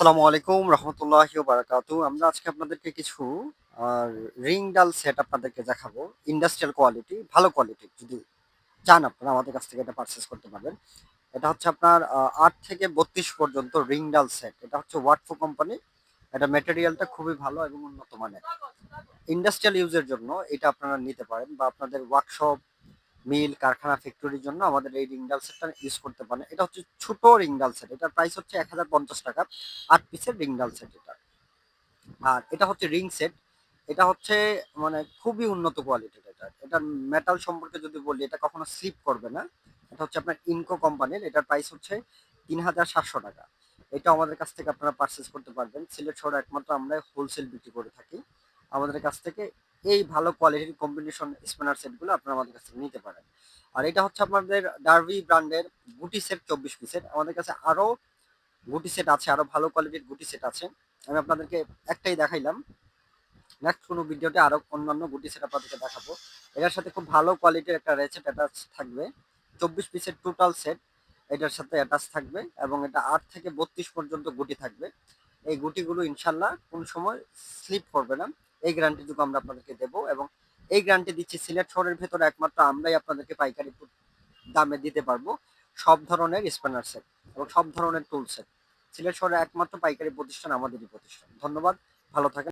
আসসালামু আলাইকুম, রহমতুল্লাহি বারাকাতু। আমরা আজকে আপনাদেরকে কিছু রিং ডাল সেট আপনাদেরকে দেখাবো। ইন্ডাস্ট্রিয়াল কোয়ালিটি ভালো কোয়ালিটি যদি চান আপনারা আমাদের কাছ থেকে এটা পারচেস করতে পারবেন। এটা হচ্ছে আপনার আট থেকে বত্রিশ পর্যন্ত রিং ডাল সেট। এটা হচ্ছে ওয়াটফো কোম্পানি এটা মেটেরিয়ালটা খুবই ভালো এবং উন্নত মানের। ইন্ডাস্ট্রিয়াল ইউজের জন্য এটা আপনারা নিতে পারেন বা আপনাদের ওয়ার্কশপ মিল কারখানা ফ্যাক্টরির জন্য আমাদের এই রিংডাল সেটটা ইউজ করতে পারেন। এটা হচ্ছে ছোট রিংডাল সেট। এটার প্রাইস হচ্ছে এক হাজার পঞ্চাশ টাকা। আট পিসের রিংডাল সেট এটা। আর এটা হচ্ছে রিং সেট। এটা হচ্ছে মানে খুবই উন্নত কোয়ালিটির এটা। এটার মেটাল সম্পর্কে যদি বলি, এটা কখনো স্লিপ করবে না। এটা হচ্ছে আপনার ইনকো কোম্পানির এটার প্রাইস হচ্ছে তিন হাজার সাতশো টাকা। এটা আমাদের কাছ থেকে আপনারা পারচেস করতে পারবেন। সিলেট শহরে একমাত্র আমরা হোলসেল বিক্রি করে থাকি। আমাদের কাছ থেকে এই ভালো কোয়ালিটির কম্বিনেশন স্পিনার সেটগুলো আপনারা আমাদের কাছ থেকে নিতে পারেন। আর এটা হচ্ছে আপনাদের ডার্ভি ব্র্যান্ডের গুটি সেট চব্বিশ পিসের আমাদের কাছে আরও গুটি সেট আছে, আরও ভালো কোয়ালিটির গুটি সেট আছে। আমি আপনাদেরকে একটাই দেখাইলাম। নেক্সট কোনো ভিডিওতে আরও অন্যান্য গুটি সেট আপনাদেরকে দেখাবো। এটার সাথে খুব ভালো কোয়ালিটির একটা রেচেট অ্যাটাচ থাকবে। চব্বিশ পিসের টোটাল সেট এটার সাথে অ্যাটাচ থাকবে এবং এটা আট থেকে বত্রিশ পর্যন্ত গুটি থাকবে। এই গুটিগুলো ইনশাল্লাহ কোন সময় স্লিপ করবে না। এই গ্যারান্টিটুকু আমরা আপনাদেরকে দেবো এবং এই গ্যারান্টি দিচ্ছি সিলেট শহরের ভেতরে একমাত্র আমরাই আপনাদেরকে পাইকারি দামে দিতে পারব সব ধরনের স্প্যানার সেট এবং সব ধরনের টুল সেট সিলেট শহরের একমাত্র পাইকারি প্রতিষ্ঠান আমাদেরই প্রতিষ্ঠান। ধন্যবাদ, ভালো থাকেন।